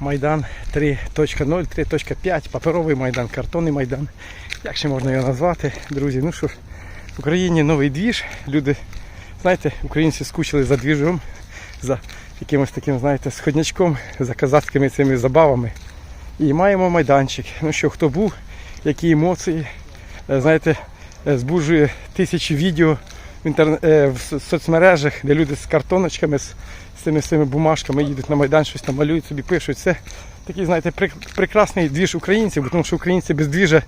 Майдан 3.0, 3.5, паперовий майдан, картонний майдан. Як ще можна його назвати, друзі? Ну що ж, в Україні новий двіж. Люди, знаєте, українці скучили за двіжом, за якимось таким, знаєте, сходнячком, за казацькими цими забавами. І маємо майданчик. Ну що, хто був, які емоції, Е, знаєте, е, збуджує тисячі відео в, інтерне... е, в соцмережах, де люди з картоночками, з, цими, з цими бумажками їдуть на майдан, щось там малюють собі, пишуть. Це такий, знаєте, прекрасний двіж українців, тому що українці без двіжа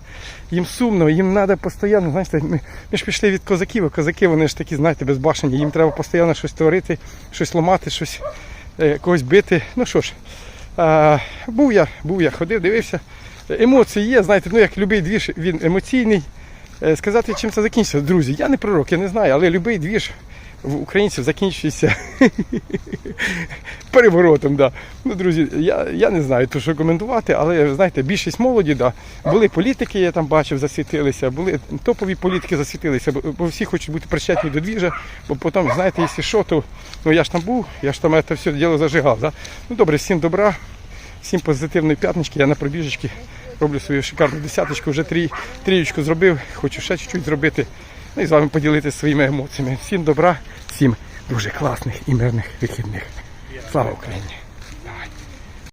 їм сумно, їм треба постійно, знаєте, ми, ми ж пішли від козаків, а козаки вони ж такі, знаєте, безбашені, їм треба постійно щось творити, щось ламати, щось е, когось бити. Ну що ж, а, був я, був я, ходив, дивився. Емоції є, знаєте, ну як будь-який двіж, він емоційний. Е, Сказати, чим це закінчиться, друзі, я не пророк, я не знаю, але будь-який двіж в українців закінчується переворотом. Да. Ну, друзі, я, я не знаю, то що коментувати, але знаєте, більшість молоді, да. були політики, я там бачив, засвітилися, були топові політики засвітилися, бо, всі хочуть бути причетні до двіжа, бо потім, знаєте, якщо що, то ну, я ж там був, я ж там це все діло зажигав. Да. Ну добре, всім добра. Всім позитивної п'ятнички. Я на пробіжечки роблю свою шикарну десяточку. Вже трі, трієчку зробив, хочу ще чуть-чуть зробити. Ну і з вами поділитися своїми емоціями. Всім добра, всім дуже класних і мирних вихідних. Слава Україні!